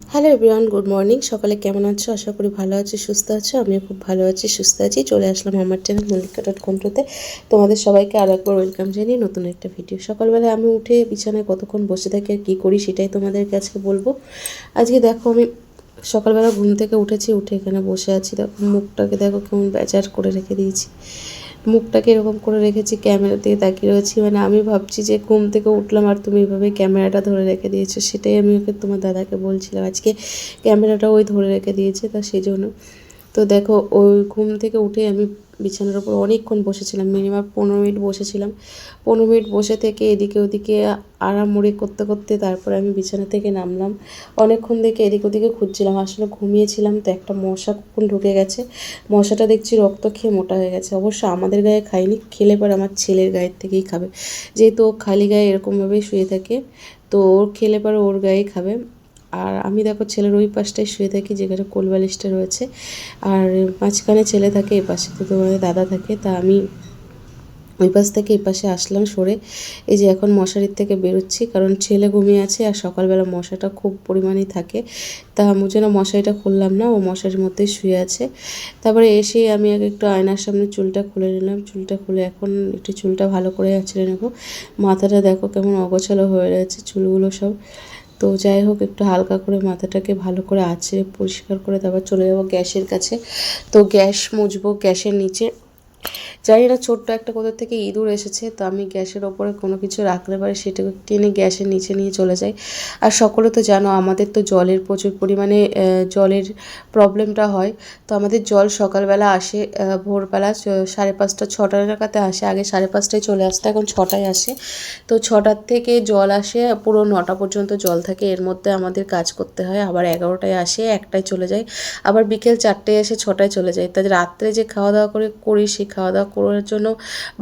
Hello everyone good morning সকালে কেমন আছো? আশা করি ভালো আছি, সুস্থ আছো। আমিও খুব ভালো আছি, সুস্থ আছি। চলে আসলাম আমার চ্যানেল মল্লিকা ডট কন্ট্রোতে তোমাদের সবাইকে আর একবার ওয়েলকাম জানিয়ে নতুন একটা ভিডিও সকালবেলা আমি উঠে বিছানায় কতক্ষণ বসে থাকি আর কী করি সেটাই তোমাদের কাছে বলব। আজকে দেখো আমি সকালবেলা ঘুম থেকে উঠেছি, উঠে এখানে বসে আছি। দেখো মুখটাকে দেখো কেমন বেজার করে রেখে দিয়েছি। মুখটাকে এরকম করে রেখেছি ক্যামেরা দিয়ে তাকিয়ে রয়েছি। মানে আমি ভাবছি যে ঘুম থেকে উঠলাম আর তুমি এভাবে ক্যামেরাটা ধরে রেখে দিয়েছ, সেটাই আমি ওকে তোমার দাদাকে বলছিলাম। আজকে ক্যামেরাটা ওই ধরে রেখে দিয়েছে, তা সেই জন্য তো দেখো, ওই ঘুম থেকে উঠে আমি বিছানার উপর অনেকক্ষণ বসেছিলাম মিনিমাম পনেরো মিনিট বসেছিলাম। পনেরো মিনিট বসে থেকে এদিকে ওদিকে আরাম মুড়ি করতে করতে তারপরে আমি বিছানা থেকে নামলাম। অনেকক্ষণ দেখে এদিক ওদিকে খুঁজছিলাম, আসলে ঘুমিয়েছিলাম তো একটা মশা কখন ঢুকে গেছে। মশাটা দেখছি রক্ত খেয়ে মোটা হয়ে গেছে, অবশ্য আমাদের গায়ে খাইনি খেলে পরে আমার ছেলের গায়ের থেকেই খাবে। যেহেতু ও খালি গায়ে এরকমভাবেই শুয়ে থাকে, তো ওর খেলে পরে ওর গায়েই খাবে। আর আমি দেখো ছেলের ওই পাশটায় শুয়ে থাকি যেখানে কোলবালিশটা রয়েছে। আর মাঝখানে ছেলে থাকে এই পাশে, তো তোমাদের দাদা থাকে, তা আমি ওই পাশ থেকে এই পাশে আসলাম সরে। এই যে এখন মশারির থেকে বেরোচ্ছি, কারণ ছেলে ঘুমিয়ে আছে আর সকালবেলা মশাটা খুব পরিমাণেই থাকে। তা আমি যেন মশারিটা খুললাম না, ও মশারির মধ্যেই শুয়ে আছে। তারপরে এসে আমি আগে একটু আয়নার সামনে চুলটা খুলে নিলাম। চুলটা খুলে এখন একটু চুলটা ভালো করে আছড়ে নেব। মাথাটা দেখো কেমন অগোছালো হয়ে রয়েছে চুলগুলো সব। তো যাই হোক, একটু হালকা করে মাথাটাকে ভালো করে আঁচড়ে পরিষ্কার করে তারপর চলে যাব গ্যাসের কাছে। তো গ্যাস মুছবো, গ্যাসের নিচে জানি না ছোট্ট একটা কোথা থেকে ইঁদুর এসেছে, তো আমি গ্যাসের ওপরে কোনো কিছু রাখলে পারে সেটাকে টেনে গ্যাসের নিচে নিয়ে চলে যাই। আর সকলে তো জানো, আমাদের তো জলের প্রচুর পরিমাণে জলের প্রবলেমটা হয়। তো আমাদের জল সকালবেলা আসে ভোরবেলা সাড়ে পাঁচটা, ছটা নাগাতে আসে, আগে সাড়ে পাঁচটায় চলে আসতো, এখন ছটায় আসে। তো ছটার থেকে জল আসে, পুরো নটা পর্যন্ত জল থাকে, এর মধ্যে আমাদের কাজ করতে হয়, আবার এগারোটায় আসে, একটায় চলে যায় আবার বিকেল চারটায় এসে ছটায় চলে যায় তাদের রাত্রে যে খাওয়া দাওয়া করে করি সেই খাওয়া দাওয়া করার জন্য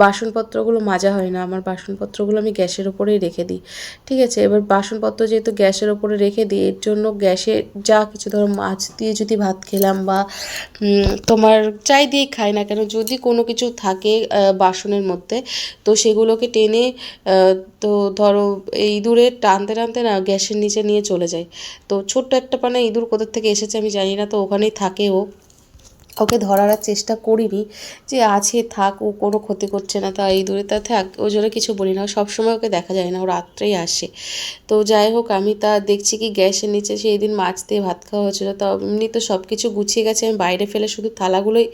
বাসনপত্রগুলো মাজা হয় না। আমার বাসনপত্রগুলো আমি গ্যাসের ওপরেই রেখে দিই। ঠিক আছে? এবার বাসনপত্র যেহেতু গ্যাসের ওপরে রেখে দিই, এর জন্য গ্যাসে যা কিছু ধরো মাছ দিয়ে যদি ভাত খেলাম বা তোমার চাই দিয়ে খাই না কেন, যদি কোনো কিছু থাকে বাসনের মধ্যে, তো সেগুলোকে টেনে তো ধরো এই ইঁদুরে টানতে টানতে না গ্যাসের নিচে নিয়ে চলে যায় তো ছোট্ট একটা পানা ইঁদুর কোথার থেকে এসেছে আমি জানি না, তো ওখানেই থাকে ও। ওকে ধরার চেষ্টা করিনি যে আছে, থাক, ও কোনো ক্ষতি করছে না তা এই দূরে তা থাক। ওই জন্য কিছু বলি না সবসময় ওকে দেখা যায় না, ও রাত্রেই আসে। তো যাই হোক, আমি তা দেখছি কি গ্যাসের নিচে সেই দিন মাছ দিয়ে ভাত খাওয়া হয়েছিলো। তো এমনি তো সব কিছু গুছিয়ে গেছে, আমি বাইরে ফেলে শুধু থালাগুলোই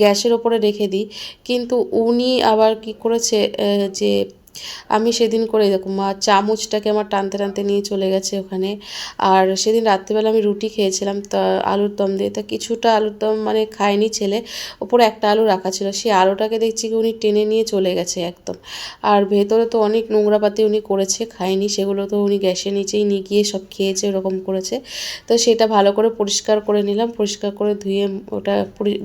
গ্যাসের ওপরে রেখে দিই। কিন্তু উনি আবার কি করেছে যে আমি সেদিন করে দেখো, মা চামচটাকে আমার টানতে টানতে নিয়ে চলে গেছে ওখানে। আর সেদিন রাত্রিবেলা আমি রুটি খেয়েছিলাম, তা আলুর দম দিয়ে। তা কিছুটা আলুর দম মানে খায়নি ছেলে, ওপরে একটা আলু রাখা ছিল। সেই আলুটাকে দেখছি কি উনি টেনে নিয়ে চলে গেছে একদম। আর ভেতরে তো অনেক নোংরাপাতি উনি করেছে, খায়নি। সেগুলো তো উনি গ্যাসের নিচেই নিয়ে গিয়ে সব খেয়েছে, ওরকম করেছে। তো সেটা ভালো করে পরিষ্কার করে নিলাম, পরিষ্কার করে ধুয়ে ওটা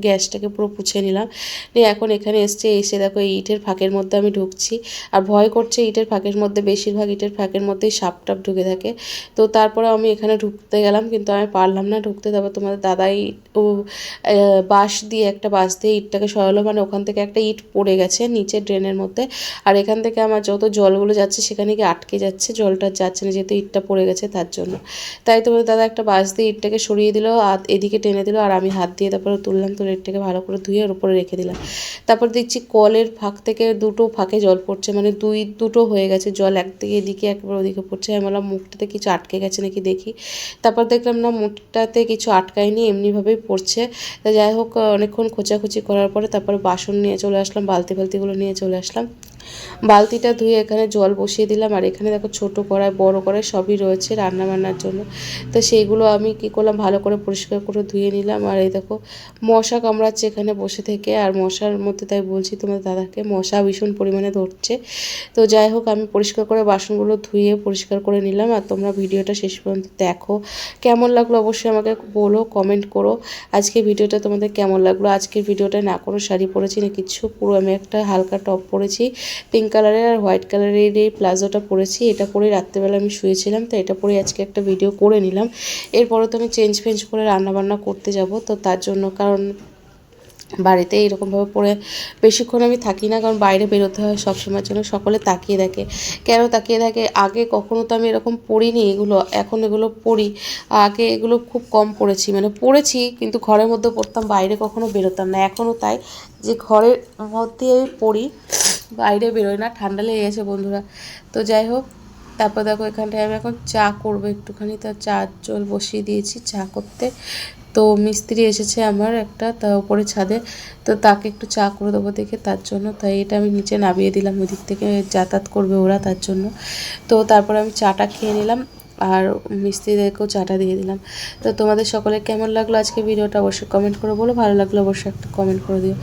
গ্যাসটাকে পুরো পুছে নিলাম। নিয়ে এখন এখানে এসছে, এসে দেখো এই ইটের ফাঁকের মধ্যে আমি ঢুকছি। আর ভয় ভয় করছে, ইটের ফাঁকের মধ্যে, বেশিরভাগ ইটের ফাঁকের মধ্যেই সাপ টাপ ঢুকে থাকে। তো তারপরে আমি এখানে ঢুকতে গেলাম, কিন্তু আমি পারলাম না ঢুকতে। তারপর তোমাদের দাদাই ও বাঁশ দিয়ে একটা বাঁশ দিয়ে ইটটাকে সরালো। মানে ওখান থেকে একটা ইট পড়ে গেছে নিচে ড্রেনের মধ্যে। আর এখান থেকে আমার যত জলগুলো যাচ্ছে, সেখানে গিয়ে আটকে যাচ্ছে। জলটা যাচ্ছে না, যেহেতু ইটটা পড়ে গেছে তার জন্য। তাই তোমাদের দাদা একটা বাঁশ দিয়ে ইটটাকে সরিয়ে দিল, আর এদিকে টেনে দিল, আর আমি হাত দিয়ে তারপরে তুললাম, তুলে ইটটাকে ভালো করে ধুয়ে ওর উপরে রেখে দিলাম। তারপর দেখছি কলের ফাঁক থেকে দুটো ফাঁকে জল পড়ছে মানে দুই দুটো হয়ে গেছে জল একদিকে এদিকে একবার ওদিকে পড়ছে। আমি বললাম, মুখটাতে কিছু আটকে গেছে নাকি দেখি। তারপর দেখলাম, না, মুখটাতে কিছু আটকায়নি, এমনিভাবেই পড়ছে। তা যাই হোক, অনেকক্ষণ খোঁচাখুচি করার পরে তারপরে বাসন নিয়ে চলে আসলাম বালতি বালতিগুলো নিয়ে চলে আসলাম। বালতিটা ধুয়ে এখানে জল বসিয়ে দিলাম। আর এখানে দেখো ছোট কড়াই, বড় কড়াই সবই রয়েছে রান্না বান্নার জন্য। তো সেইগুলো আমি কি করলাম, ভালো করে পরিষ্কার করে ধুয়ে নিলাম। আর এই দেখো, মশা কামড়াচ্ছে এখানে বসে থেকে। আর মশার মধ্যে তাই বলছি তোমার দাদাকে, মশা ভীষণ পরিমাণে ধরছে। তো যাই হোক, আমি পরিষ্কার করে বাসনগুলো ধুয়ে পরিষ্কার করে নিলাম। আর তোমরা ভিডিওটা শেষ পর্যন্ত দেখো। কেমন লাগল অবশ্যই আমাকে বলো কমেন্ট করো। আজকে ভিডিওটা তোমাদের কেমন লাগল? আজকের ভিডিওটা না কোনো শাড়ি পরেছি না কিছু। পুরো আমি একটা হালকা টপ পরেছি। পিঙ্ক কালারের আর হোয়াইট কালারের এই প্লাজোটা পরেছি। এটা পরে রাত্রেবেলা আমি শুয়েছিলাম, তো এটা পরে আজকে একটা ভিডিও করে নিলাম। এরপরে তো আমি চেঞ্জ ফেঞ্জ করে রান্নাবান্না করতে যাব, তো তার জন্য কারণ বাড়িতে এরকমভাবে পরে বেশিক্ষণ আমি থাকি না, কারণ বাইরে বেরোতে হয় সবসময়ের জন্য, সকলে তাকিয়ে দেখে। কেন তাকিয়ে থাকে আগে কখনো তো আমি এরকম পড়িনি এগুলো, এখন এগুলো পড়ি। আগে এগুলো খুব কম পড়েছি মানে পড়েছি, কিন্তু ঘরের মধ্যে পড়তাম, বাইরে কখনো বেরোতাম না এখনও তাই। যে ঘরের মধ্যে আমি পড়ি বাইরে বেরোয় না, ঠান্ডা লেগে গেছে বন্ধুরা। তো যাই হোক, তারপর দেখো এখানটায় আমি এখন চা করব একটুখানি। তা চা জল বসিয়ে দিয়েছি চা করতে। তো মিস্ত্রি এসেছে আমার একটা, তা উপরে ছাদে। তো তাকে একটু চা করে দেবো দেখে তার জন্য। তাই এটা আমি নিচে নামিয়ে দিলাম ওই দিক থেকে যাতায়াত করবে ওরা তার জন্য। তো তারপর আমি চাটা খেয়ে নিলাম। আর মিস্ত্রিদেরকেও চাটা দিয়ে দিলাম। তো তোমাদের সকলে কেমন লাগল আজকে ভিডিওটা অবশ্যই কমেন্ট করে বলো, ভালো লাগলে অবশ্যই একটা কমেন্ট করে দিও।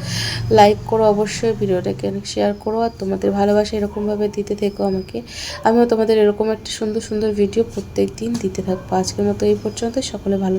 লাইক করো অবশ্যই, ভিডিওটাকে অনেক শেয়ার করো আর তোমাদের ভালোবাসা এরকমভাবে দিতে থেকো আমাকে। আমিও তোমাদের এরকম একটা সুন্দর সুন্দর ভিডিও প্রত্যেক দিন দিতে থাকব। আজকের মতো এই পর্যন্ত সকলে ভালো